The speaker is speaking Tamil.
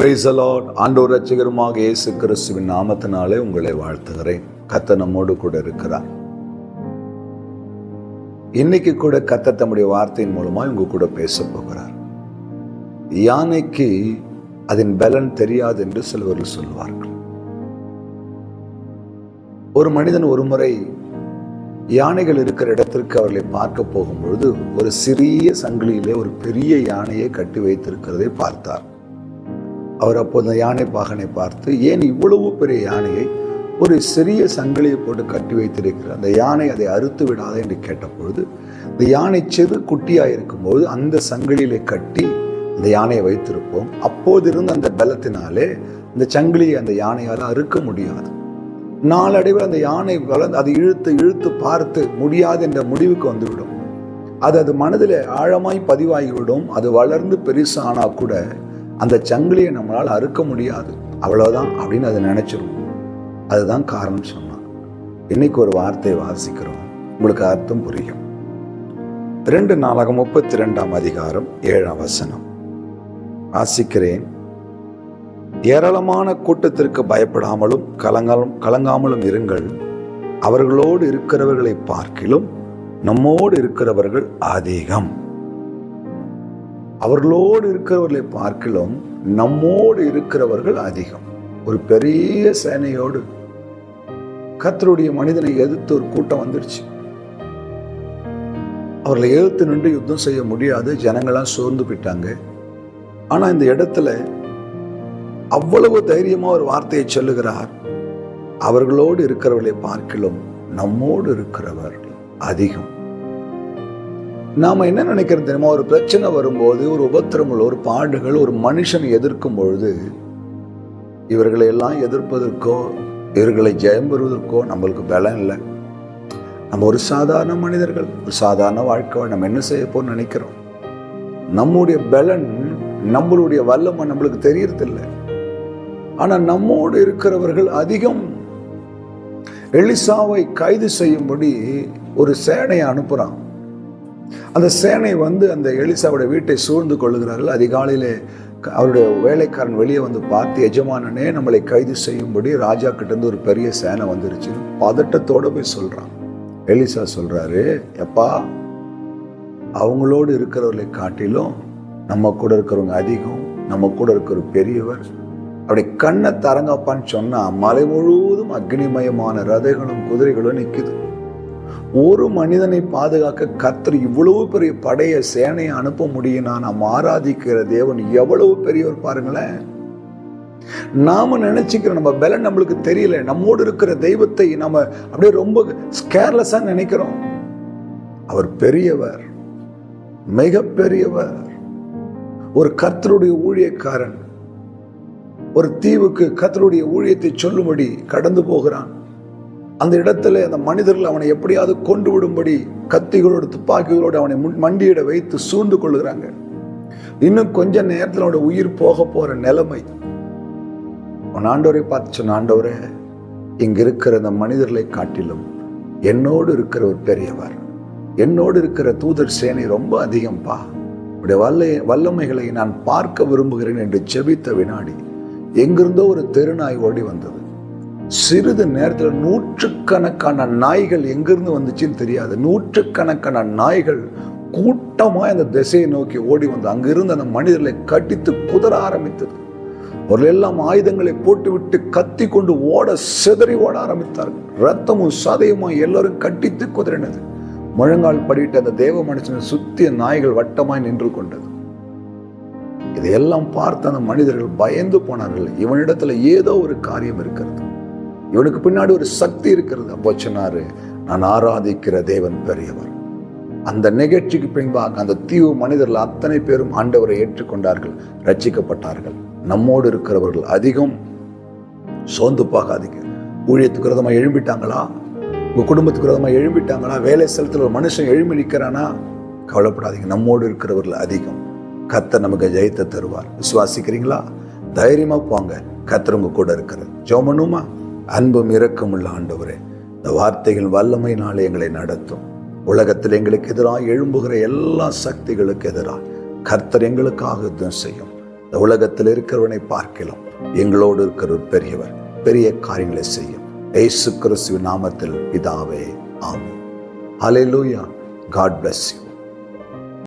பிரைஸ் அலாட் ஆண்டோர் ரட்சகருமாக இயேசு கிறிஸ்துவின் நாமத்தினாலே உங்களை வாழ்த்துகிறேன். கத்த நம்மோடு கூட இருக்கிறார். இன்னைக்கு கூட கத்த தம்முடைய வார்த்தையின் மூலமாக உங்க கூட பேச போகிறார். யானைக்கு அதன் பலன் தெரியாது என்று சிலவர்கள் சொல்வார்கள். ஒரு மனிதன் ஒரு முறை யானைகள் இருக்கிற இடத்திற்கு அவர்களை பார்க்க போகும்பொழுது ஒரு சிறிய சங்கிலியிலே ஒரு பெரிய யானையை கட்டி வைத்திருக்கிறதை பார்த்தார். அவர் அப்போது அந்த யானை பாகனை பார்த்து ஏன் இவ்வளவு பெரிய யானையை ஒரு சிறிய சங்கிலியை போட்டு கட்டி வைத்திருக்கிறார் அந்த யானை அதை அறுத்து விடாத என்று கேட்டபொழுது இந்த யானை சிறு குட்டியாக இருக்கும்போது அந்த சங்கிலியிலே கட்டி அந்த யானையை வைத்திருப்போம். அப்போதிருந்து அந்த பலத்தினாலே இந்த சங்கிலியை அந்த யானையால் அறுக்க முடியாது. நாளடைவில் அந்த யானை வளர்ந்து அதை இழுத்து இழுத்து பார்த்து முடியாது என்ற முடிவுக்கு வந்துவிடும். அது அது மனதில் ஆழமாய் பதிவாகிவிடும். அது வளர்ந்து பெருசானா கூட அந்த சங்கிலியை நம்மளால் அறுக்க முடியாது. அவ்வளோதான் அப்படின்னு அதை நினச்சிரும். அதுதான் காரணம் சொன்னான். இன்னைக்கு ஒரு வார்த்தையை வாசிக்கிறோம். உங்களுக்கு அர்த்தம் புரியும். ரெண்டு நாளாக முப்பத்தி ரெண்டாம் அதிகாரம் ஏழாம் வசனம். வாசிக்கிறேன். ஏராளமான கூட்டத்திற்கு பயப்படாமலும் கலங்காலும் கலங்காமலும் இருங்கள். அவர்களோடு இருக்கிறவர்களை பார்க்கிலும் நம்மோடு இருக்கிறவர்கள் அதிகம் அவர்களோடு இருக்கிறவர்களை பார்க்கிலும் நம்மோடு இருக்கிறவர்கள் அதிகம். ஒரு பெரிய சேனையோடு கத்தருடைய மனிதனை எதிர்த்து ஒரு கூட்டம் வந்துடுச்சு அவர்களை எதிர்த்து நின்று யுத்தம் செய்ய முடியாது ஜனங்களாம் சோர்ந்து போயிட்டாங்க. ஆனா இந்த இடத்துல அவ்வளவு தைரியமா ஒரு வார்த்தையை சொல்லுகிறார். அவர்களோடு இருக்கிறவர்களை பார்க்கிலும் நம்மோடு இருக்கிறவர்கள் அதிகம். நாம் என்ன நினைக்கிறது தெரியுமா? ஒரு பிரச்சனை வரும்போது ஒரு உபத்திரங்கள் ஒரு பாடுகள் ஒரு மனுஷனை எதிர்க்கும் பொழுது இவர்களை எல்லாம் எதிர்ப்பதற்கோ இவர்களை ஜெயம் பெறுவதற்கோ நம்மளுக்கு பலம் இல்லை. நம்ம ஒரு சாதாரண மனிதர்கள் ஒரு சாதாரண வாழ்க்கை நம்ம என்ன செய்ய போன்னு நினைக்கிறோம்? நம்முடைய பலன் நம்மளுடைய வல்லமை நம்மளுக்கு தெரியறதில்லை. ஆனால் நம்மோடு இருக்கிறவர்கள் அதிகம். எலிசாவை கைது செய்யும்படி ஒரு சேனையை அனுப்புகிறான் அந்த சேனை வந்து அந்த எலிசாவுடைய வீட்டை சூழ்ந்து கொள்ளுகிறார்கள். அதிகாலையிலே அவருடைய வேலைக்காரன் வெளியே வந்து பார்த்து எஜமானனே நம்மளை கைது செய்யும்படி ராஜா கிட்டேருந்து ஒரு பெரிய சேனை வந்துருச்சு பதட்டத்தோட போய் சொல்றான். எலிசா சொல்றாரு எப்பா அவங்களோடு இருக்கிறவர்களை காட்டிலும் நம்ம கூட இருக்கிறவங்க அதிகம் நம்ம கூட இருக்கிற பெரியவர். அப்படி கண்ணை தரங்கப்பான்னு சொன்னா மலை முழுவதும் அக்னிமயமான ரதைகளும் குதிரைகளும் நிக்குது. ஒரு மனிதனை பாதுகாக்க கர்த்தர் இவ்வளவு பெரிய படைய சேனையை அனுப்ப முடியும் நாம் ஆராதிக்கிற தேவன் எவ்வளவு பெரியவர் பாருங்களேன். நாம நினைச்சுக்கிற நம்ம பலன் நம்மளுக்கு தெரியல. நம்மோடு இருக்கிற தெய்வத்தை நம்ம அப்படியே ரொம்ப கேர்லெஸ்ஸா நினைக்கிறோம். அவர் பெரியவர் மிக பெரியவர் ஒரு கர்த்தருடைய ஊழியக்காரன் ஒரு தீவுக்கு கர்த்தருடைய ஊழியத்தை சொல்லும்படி கடந்து போகிறான். அந்த இடத்துல அந்த மனிதர்கள் அவனை எப்படியாவது கொண்டு விடும்படி கத்திகளோடு துப்பாக்கிகளோடு அவனை மண்டியிட வைத்து சூழ்ந்து கொள்ளுகிறாங்க. இன்னும் கொஞ்ச நேரத்தில் அவனோட உயிர் போக போற நிலைமை. அவன் ஆண்டவரை பார்த்து சொன்ன ஆண்டவரை இங்க இருக்கிற அந்த மனிதர்களை காட்டிலும் என்னோடு இருக்கிற ஒரு பெரியவர் என்னோடு இருக்கிற தூதர் சேனை ரொம்ப அதிகம்பா. உடைய வல்ல வல்லமைகளை நான் பார்க்க விரும்புகிறேன் என்று செபித்த வினாடி எங்கிருந்தோ ஒரு தெருநாய் ஓடி வந்தது. சிறிது நேரத்தில் நூற்றுக்கணக்கான நாய்கள் எங்கிருந்து வந்துச்சுன்னு தெரியாது. நூற்றுக்கணக்கான நாய்கள் கூட்டமாக அந்த திசையை நோக்கி ஓடி வந்து அங்கிருந்து அந்த மனிதர்களை கட்டித்து குதற ஆரம்பித்தது. அவர்கள் எல்லாம் ஆயுதங்களை போட்டுவிட்டு கத்தி கொண்டு ஓட சிதறி ஓட ஆரம்பித்தார்கள். ரத்தமும் சதையுமா எல்லாரும் கட்டித்து குதிரினது முழங்கால் படிட்டு அந்த தேவ மனுஷனை சுத்திய நாய்கள் வட்டமாய் நின்று கொண்டது. இதையெல்லாம் பார்த்து அந்த மனிதர்கள் பயந்து போனார்கள். இவனிடத்துல ஏதோ ஒரு காரியம் இருக்கிறது. இவனுக்கு பின்னாடி ஒரு சக்தி இருக்கிறது. அப்போ சொன்னாரு நான் ஆராதிக்கிற தேவன் பெரியவர். அந்த நிகழ்ச்சிக்கு பின்பாக அந்த தீவு மனிதர்கள் அத்தனை பேரும் ஆண்டவரை ஏற்றுக்கொண்டார்கள் ரட்சிக்கப்பட்டார்கள் நம்மோடு இருக்கிறவர்கள் அதிகம் சோர்ந்து போகாதீங்க. ஊழியத்துக்கு விரதமாக எழும்பிட்டாங்களா? உங்கள் குடும்பத்துக்கு விரதமாக எழும்பிட்டாங்களா? வேலை ஸ்தலத்தில் ஒரு மனுஷன் எழும்பி நிற்கிறானா கவலைப்படாதீங்க நம்மோடு இருக்கிறவர்கள் அதிகம். கத்த நமக்கு ஜெயத்தை தருவார். விசுவாசிக்கிறீங்களா? தைரியமாக போங்க. கத்தர் உங்க கூட இருக்கிறது ஜோமனுமா அன்பும் இரக்கம் உள்ள ஆண்டவரே இந்த வார்த்தைகள் வல்லமையினால் எங்களை நடத்தும். உலகத்தில் எங்களுக்கு எதிராக எழும்புகிற எல்லா சக்திகளுக்கு எதிராக கர்த்தர் எங்களுக்காக யுத்தம் செய்யும். இந்த உலகத்தில் இருக்கிறவனை பார்க்கலாம். எங்களோடு இருக்கிற ஒரு பெரியவர் பெரிய காரியங்களை செய்யும். ஏசு கிறிஸ்துவின் நாமத்தில் பிதாவே ஆமென். லூயா காட் பிளஸ் யூ